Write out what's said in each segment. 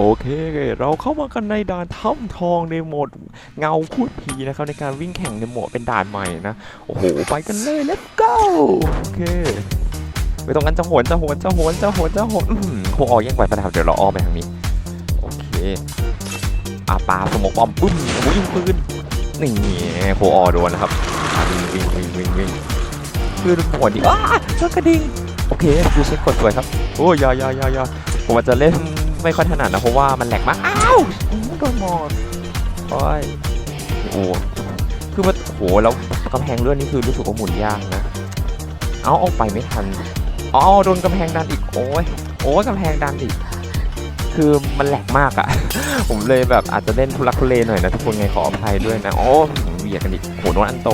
โอเค เราเข้ามากันในด่านถ้ำทองในโหมดเงาพูดผีนะครับในการวิ่งแข่งในโหมดเป็นด่านใหม่นะ โอ้โห ไปกันเลย let's go โอเคไปตรงนั้นจะโหนจะโหนจะโหนจะโหนจะโหนอื้อหือโคออกแย่งไปประทับเดี๋ยวเราอ้อมไปทางนี้ โอเคอาปาสโมกบอมปุ้มโอ้ยิงปืนนี่โคออโดนนะครับวิ่งวิ่งวิ่งวิ่งวิ่งคือหัวดิอ้าเจ้ากระดิ่งโอเคดูเช็คกดสวยครับโอ้ยยายายายาผมจะเล่น ไม่ค่อยถนัดนะเพราะว่ามันแหลกมาก อ้าวอื้อโดนหมดโอ้ยโอ้คือมันโหแล้วกำแพงเลื่อนนี่คือรู้สึกว่าหมุนยากนะ เอาเอาไปไม่ทันอ๋อโดนกำแพงดันอีกโอ้ยโอ้ยกำแพงดันอีก คือมันแหลกมากอะผมเลยแบบอาจจะเล่นทุลักทุเลหน่อยนะทุกคนไงขออภัยด้วยนะ โอ้ผมเบียดกันอีกโหโดนอันโต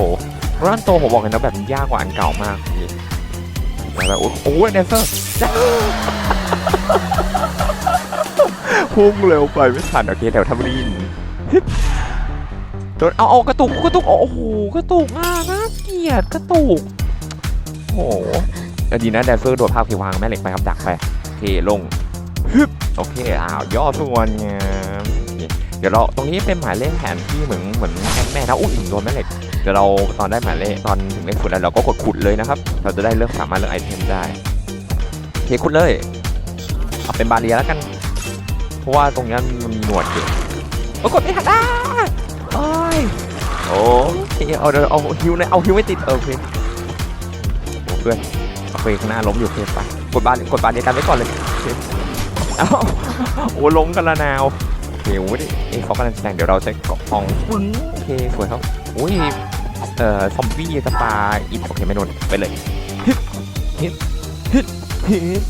โดนอันโตผมบอกเลยนะแบบมันยากกว่าอันเก่ามากพี่แล้วแบบโอ้โหแดนเซอร์ พุ่งเร็วไปไม่ทันโอเคแถวทับลินโดนเอาเอากระตุกกระตุกโอ้โหกระตุกอะน่าเกลียดกระตุกโอ้โหอดีนะแดนเซอร์โดดภาพพีวางแม่เหล็กไปครับดักไปโอเคลงฮึบโอเคอ้าวย่อส่วนไงเคเดี๋ยวเราตรงนี้เป็นหมายเลขแผนที่เหมือนเหมือนแม่แม่นะอุ้ยโดนแม่เหล็กเดี๋ยวเราตอนได้หมายเลขตอนถึงเลขขุดแล้วเราก็กดขุดเลยนะครับ เราจะได้เลือกสามารถเลือกไอเทมได้โอเคขุดเลยเอาเป็นบาเรียแล้วกัน เพราะว่าตรงนี้มันมีหนวดอยู่โอ้กดไม่ทันอะโอ้ยโอเคเอาเดี๋ยวเอาฮิวหนะเอาฮิวไม่ติดเออโอเคโอ้เพื่อนโอเคข้างหน้าล้มอยู่โอเคไปกดบาร์กดบาร์เดียวกันไว้ก่อนเลยโอเคเอ้าโอ้ล้มกันละนาวโอเคโอ้ยเอ้ยเขากำลังแสดงเดี๋ยวเราใช้เกาะทองปึ้งโอเคสวยครับโอ้ยเอ่อซอมบี้สปาอิดโอเคไม่โดนไปเลยฮึดฮึดฮึดฮึด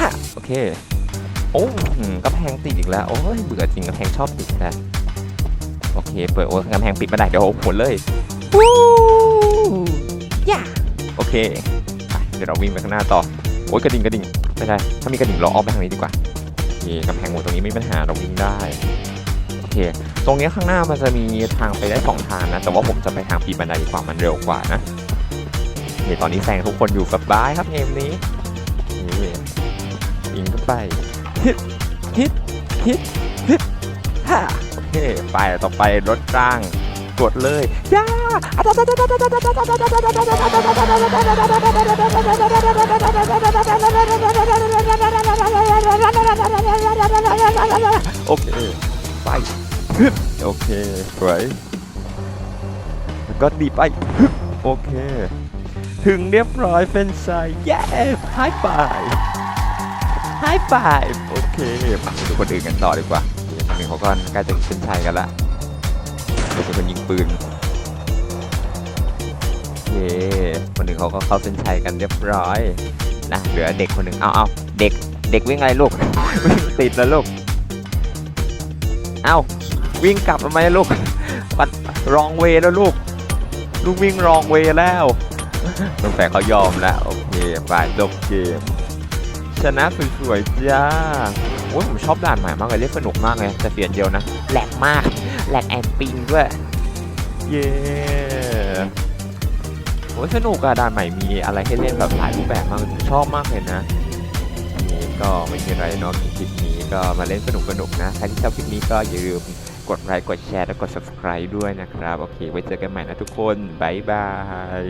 ฮะโอเค โอ้หืมกำแพงติดอีกแล้ว โอ้ยเบื่อจริงกำแพงชอบติดนะโอเค เปิดโอ้ยกำแพงปิดไม่ได้เดี๋ยวโอ้ผลเลยวู้ย่าโอเคไปเดี๋ยวเราวิ่งไปข้างหน้าต่อ โอ้ยกระดิ่งกระดิ่งไม่ได้ถ้ามีกระดิ่งเราอ้อมไปทางนี้ดีกว่าโอเคกำแพงหมดตรงนี้ไม่มีปัญหาเราวิ่งได้โอเค ตรงนี้ข้างหน้ามันจะมีทางไปได้สองทางนะ แต่ว่าผมจะไปทางปีนบันไดดีกว่ามันเร็วกว่านะโอเคตอนนี้แซงทุกคนอยู่สบายครับเกมนี้นี่ยิงเข้าไป ฮิตฮิตฮิตฮิตฮ่าโอเคไปต่อไปรถร่างกดเลยย่าโอเค ไปฮึบโอเค สวยแล้วก็ดีไปฮึบโอเค ถึงเรียบร้อยเป็นไซเย้หายไป ไฮไฟโอเคมาดูคนอื่นกันต่อดีกว่าทางหนึ่งเขาก็ใกล้จะเส้นชัยกันละดูเป็นคนยิงปืนโอเคคนหนึ่งเขาก็เข้าเส้นชัยกันเรียบร้อยนะเหลือเด็กคนหนึ่งเอาเอาเด็กเด็กวิ่งอะไรลูกวิ่งติดแล้วลูกเอาวิ่งกลับทำไมลูกปัดรองเวแล้วลูก ลูกวิ่งรองเวแล้วสงสัยเขายอมแล้ว โอเคไปจบเกม ชนะสวยๆจ้าโอ้ยผมชอบด่านใหม่มากเลยเล่นสนุกมากเลยแต่เสียนเดียวนะแหลกมากแหลกแอนปิงด้วยเย้โอ้ยสนุกอะด่านใหม่มีอะไรให้เล่นแบบหลายรูปแบบมากชอบมากเลยนะนี่ก็ไม่มีอะไรเนาะคลิปนี้ก็มาเล่นสนุกๆนะใครที่ชอบคลิปนี้ก็อย่าลืมกดไลค์กดแชร์และกด subscribe ด้วยนะครับ โอเค ไว้เจอกันใหม่นะทุกคน บ๊ายบาย